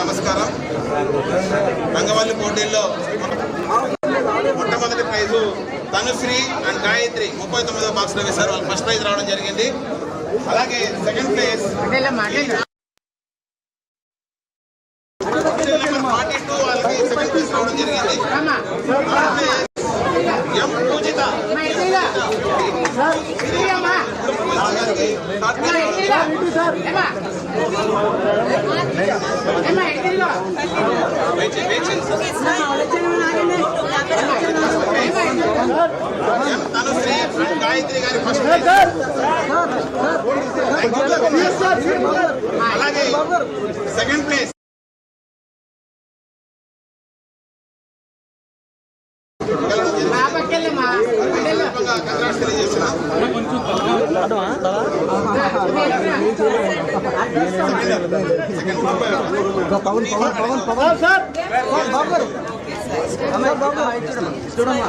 నమస్కారం రంగవల్లి పోటీల్లో మొట్టమొదటి ప్రైజు తనుశ్రీ అండ్ గాయత్రి ముప్పై తొమ్మిదో బాక్స్లో వేశారు. వాళ్ళు ఫస్ట్ ప్రైజ్ రావడం జరిగింది. అలాగే సెకండ్ ప్లేస్ ఫార్టీ టూ వాళ్ళకి సెకండ్ ప్లేస్ రావడం జరిగింది ఎం పూజిత గాయత్రి గారి ఫస్ట్ అలాగే సెకండ్ ప్లేస్ కంగ్రాట్స్ తెలియజేస్తున్నాం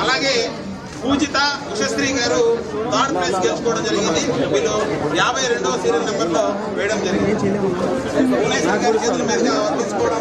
అలాగే పూజిత ఉషశ్రీ గారు థర్డ్ ప్రైజ్ గెలుచుకోవడం జరిగింది. వీళ్ళు యాభై రెండవ సీరియల్ నెంబర్లో వేయడం జరిగింది. భువనేశ్వర్ గారి చేతుల మీదుగా తీసుకోవడం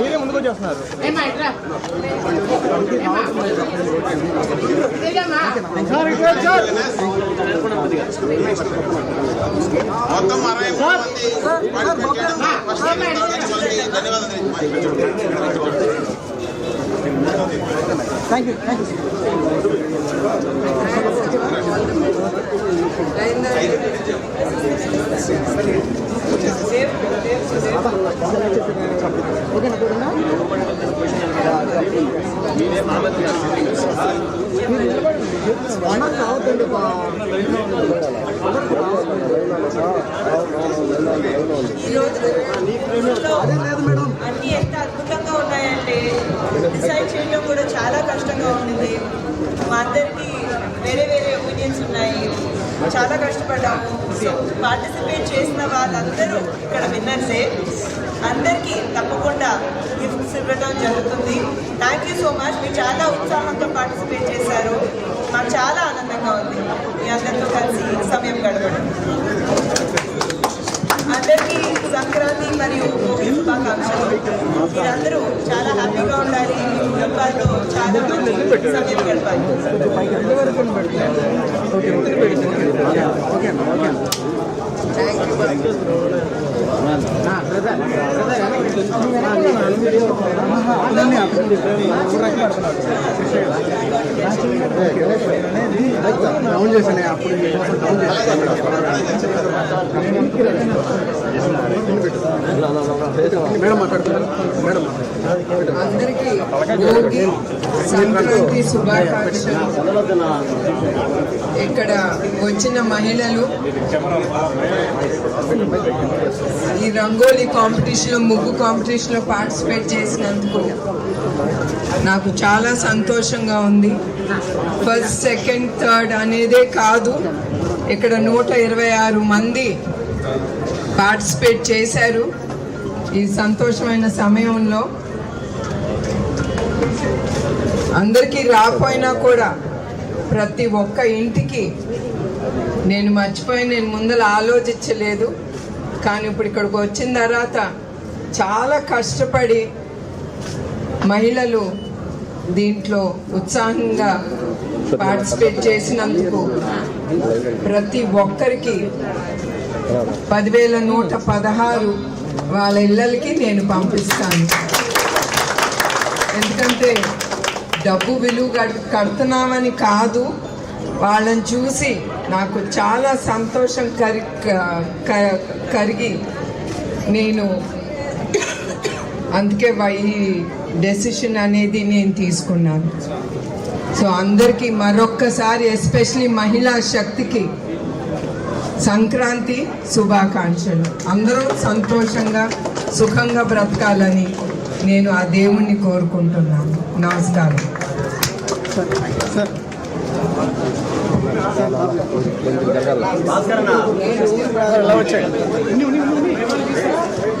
మీరే ముందుకు వచ్చేస్తున్నారు మొత్తం అరవై మూడు మంది ధన్యవాదాలు. థ్యాంక్ యూ థ్యాంక్ యూ ఓకేనా కావద్దండి అదే లేదు మేడం. అన్నీ ఎంత అద్భుతంగా ఉన్నాయంటే డిసైడ్ చేయడం కూడా చాలా కష్టంగా ఉండింది. మా అందరికీ వేరే వేరే ఒపీనియన్స్ ఉన్నాయి. చాలా కష్టపడ్డాము. సో పార్టిసిపేట్ చేసిన వాళ్ళందరూ ఇక్కడ విన్నర్సే. అందరికీ తప్పకుండా గిఫ్ట్స్ ఇవ్వడం జరుగుతుంది. థ్యాంక్ యూ సో మచ్ మీరు చాలా ఉత్సాహంతో పార్టిసిపేట్ చేశారు మాకు చాలా ఆనందంగా ఉంది మీ అందరితో కలిసి సమయం గడపడం అందరికీ సంక్రాంతి మరియు భోగి శుభాకాంక్షలు మీరందరూ చాలా హ్యాపీగా ఉండాలి మీ కుటుంబాలతో చాలా మంచి సమయం గడపాలి డౌన్ చేశాను అప్పుడు డౌన్ డౌన్ మేడం మాట్లాడుతున్నారు మేడం అందరికీ సంక్రాంతి శుభాకాంక్షలు. ఇక్కడ వచ్చిన మహిళలు ఈ రంగోలీ కాంపిటీషన్లో ముగ్గు కాంపిటీషన్లో పార్టిసిపేట్ చేసినందుకు నాకు చాలా సంతోషంగా ఉంది. ఫస్ట్ సెకండ్ థర్డ్ అనేదే కాదు. ఇక్కడ నూట ఇరవై ఆరు మంది పార్టిసిపేట్ చేశారు ఈ సంతోషమైన సమయంలో. అందరికీ రాకపోయినా కూడా ప్రతి ఒక్క ఇంటికి నేను మర్చిపోయి నేను ముందర ఆలోచించలేదు. కానీ ఇప్పుడు ఇక్కడికి వచ్చిన తర్వాత చాలా కష్టపడి మహిళలు దీంట్లో ఉత్సాహంగా పార్టిసిపేట్ చేసినందుకు ప్రతి ఒక్కరికి పదివేల నూట పదహారు వాళ్ళ ఇళ్ళకి నేను పంపిస్తాను. ఎందుకంటే డబ్బు విలువ కడ్- కడుతున్నామని కాదు వాళ్ళని చూసి నాకు చాలా సంతోషం కరి క- కరిగి నేను అందుకే వై- ఈ డెసిషన్ అనేది నేను తీసుకున్నాను. సో అందరికీ మరొక్కసారి ఎస్పెషలీ మహిళా శక్తికి సంక్రాంతి శుభాకాంక్షలు. అందరూ సంతోషంగా సుఖంగా బ్రతకాలని నేను ఆ దేవుణ్ణి కోరుకుంటున్నాను. నమస్కారం. ఎలా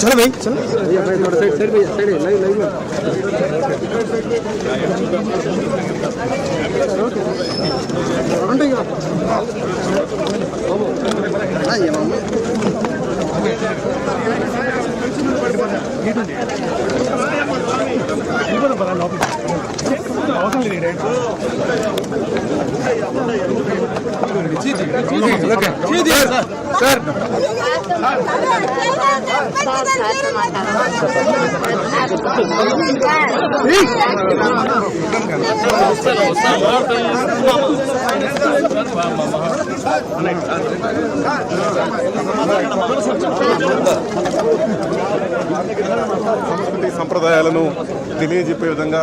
चलो भाई। चलो। भैया भाई थोड़ा ఇక సంస్కృతి సంప్రదాయాలను తెలియజెప్పే విధంగా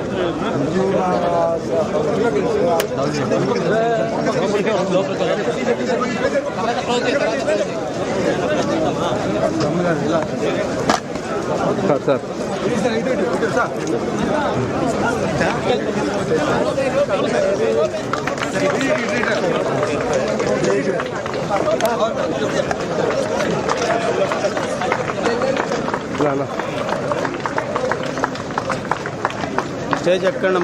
సార్ సార్ స్టేజ్ ఎక్కండి